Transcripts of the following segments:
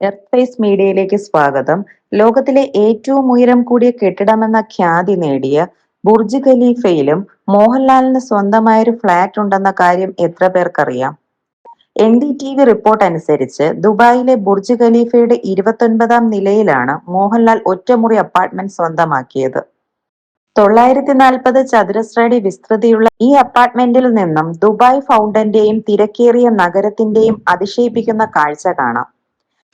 Earth face മീഡിയയിലേക്ക് സ്വാഗതം. ലോകത്തിലെ ഏറ്റവും ഉയരം കൂടിയ കെട്ടിടമെന്ന ഖ്യാതി നേടിയ ബുർജ് ഖലീഫയിലും മോഹൻലാലിന് സ്വന്തമായ ഒരു ഫ്ളാറ്റ് ഉണ്ടെന്ന കാര്യം എത്ര പേർക്കറിയാം? N D T V report അനുസരിച്ച് ദുബായിലെ ബുർജ് ഖലീഫയുടെ ഇരുപത്തൊൻപതാം നിലയിലാണ് മോഹൻലാൽ ഒറ്റമുറി അപ്പാർട്ട്മെന്റ് സ്വന്തമാക്കിയത്. തൊള്ളായിരത്തി നാൽപ്പത് ചതുരശ്രടി വിസ്തൃതിയുള്ള ഈ അപ്പാർട്ട്മെന്റിൽ നിന്നും ദുബായ് ഫൗണ്ടന്റെയും തിരക്കേറിയ നഗരത്തിന്റെയും അതിശയിപ്പിക്കുന്ന കാഴ്ച കാണാം.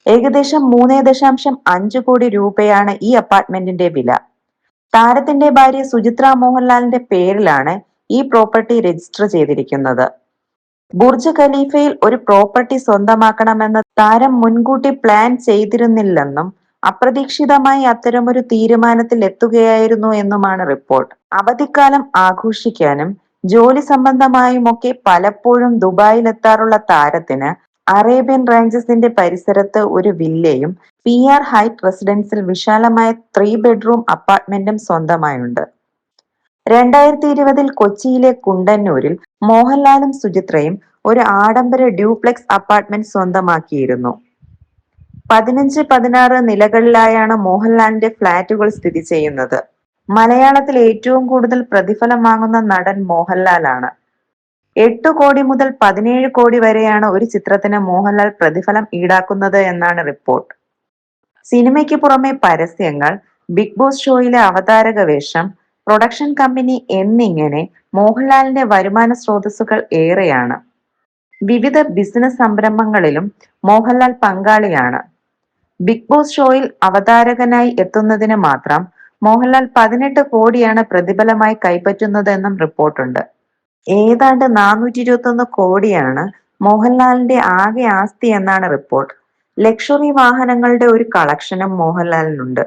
ഏകദേശം മൂന്നേ ദശാംശം അഞ്ച് കോടി രൂപയാണ് ഈ അപ്പാർട്ട്മെന്റിന്റെ വില. താരത്തിന്റെ ഭാര്യ സുചിത്ര മോഹൻലാലിന്റെ പേരിലാണ് ഈ പ്രോപ്പർട്ടി രജിസ്റ്റർ ചെയ്തിരിക്കുന്നത്. ബുർജ് ഖലീഫയിൽ ഒരു പ്രോപ്പർട്ടി സ്വന്തമാക്കണമെന്ന് താരം മുൻകൂട്ടി പ്ലാൻ ചെയ്തിരുന്നില്ലെന്നും അപ്രതീക്ഷിതമായി അത്തരമൊരു തീരുമാനത്തിൽ എത്തുകയായിരുന്നു എന്നുമാണ് റിപ്പോർട്ട്. അവധിക്കാലം ആഘോഷിക്കാനും ജോലി സംബന്ധമായുമൊക്കെ പലപ്പോഴും ദുബായിലെത്താറുള്ള താരത്തിന് അറേബ്യൻ റേഞ്ചസിന്റെ പരിസരത്ത് ഒരു വില്ലയും പി ആർ ഹൈറ്റ് റെസിഡൻസിൽ വിശാലമായ ത്രീ ബെഡ്റൂം അപ്പാർട്ട്മെന്റും സ്വന്തമായുണ്ട്. രണ്ടായിരത്തി ഇരുപതിൽ കൊച്ചിയിലെ കുണ്ടന്നൂരിൽ മോഹൻലാലും സുചിത്രയും ഒരു ആഡംബര ഡ്യൂപ്ലെക്സ് അപ്പാർട്ട്മെന്റ് സ്വന്തമാക്കിയിരുന്നു. പതിനഞ്ച് പതിനാറ് നിലകളിലായാണ് മോഹൻലാലിന്റെ ഫ്ളാറ്റുകൾ സ്ഥിതി ചെയ്യുന്നത്. മലയാളത്തിൽ ഏറ്റവും കൂടുതൽ പ്രതിഫലം വാങ്ങുന്ന നടൻ മോഹൻലാലാണ്. എട്ടു കോടി മുതൽ പതിനേഴ് കോടി വരെയാണ് ഒരു ചിത്രത്തിന് മോഹൻലാൽ പ്രതിഫലം ഈടാക്കുന്നത് എന്നാണ് റിപ്പോർട്ട്. സിനിമയ്ക്ക് പുറമെ പരസ്യങ്ങൾ ബിഗ് ബോസ് ഷോയിലെ അവതാരക വേഷം പ്രൊഡക്ഷൻ കമ്പനി എന്നിങ്ങനെ മോഹൻലാലിന്റെ വരുമാന സ്രോതസ്സുകൾ ഏറെയാണ്. വിവിധ ബിസിനസ് സംരംഭങ്ങളിലും മോഹൻലാൽ പങ്കാളിയാണ്. ബിഗ് ബോസ് ഷോയിൽ അവതാരകനായി എത്തുന്നതിന് മാത്രം മോഹൻലാൽ പതിനെട്ട് കോടിയാണ് പ്രതിഫലമായി കൈപ്പറ്റുന്നതെന്നും റിപ്പോർട്ടുണ്ട്. ഏതാണ്ട് നാനൂറ്റി ഇരുപത്തൊന്ന് കോടിയാണ് മോഹൻലാലിന്റെ ആകെ ആസ്തി എന്നാണ് റിപ്പോർട്ട്. ലക്ഷറി വാഹനങ്ങളുടെ ഒരു കളക്ഷനും മോഹൻലാലിനുണ്ട്.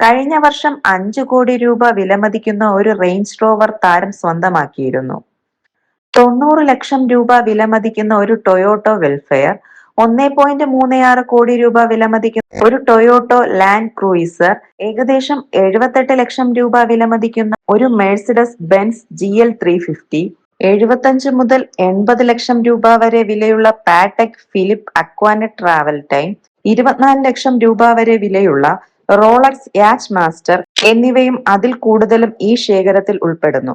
കഴിഞ്ഞ വർഷം അഞ്ചു കോടി രൂപ വിലമതിക്കുന്ന ഒരു റേഞ്ച് റോവർ താരം സ്വന്തമാക്കിയിരുന്നു. തൊണ്ണൂറ് ലക്ഷം രൂപ വിലമതിക്കുന്ന ഒരു ടൊയോട്ടോ വെൽഫെയർ ഒന്നേ പോയിന്റ് മൂന്ന് ആറ് കോടി രൂപ വിലമതിക്കുന്ന ഒരു ടൊയോട്ടോ ലാൻഡ് ക്രൂയിസർ ഏകദേശം എഴുപത്തെട്ട് ലക്ഷം രൂപ വിലമതിക്കുന്ന ഒരു Mercedes Benz G L three fifty എഴുപത്തഞ്ച് മുതൽ എൺപത് ലക്ഷം രൂപ വരെ വിലയുള്ള Patek Philippe Aquanaut travel time ഇരുപത്തിനാല് ലക്ഷം രൂപ വരെ വിലയുള്ള റോളക്സ് യാച്ച് മാസ്റ്റർ എന്നിവയും അതിൽ കൂടുതലും ഈ ശേഖരത്തിൽ ഉൾപ്പെടുന്നു.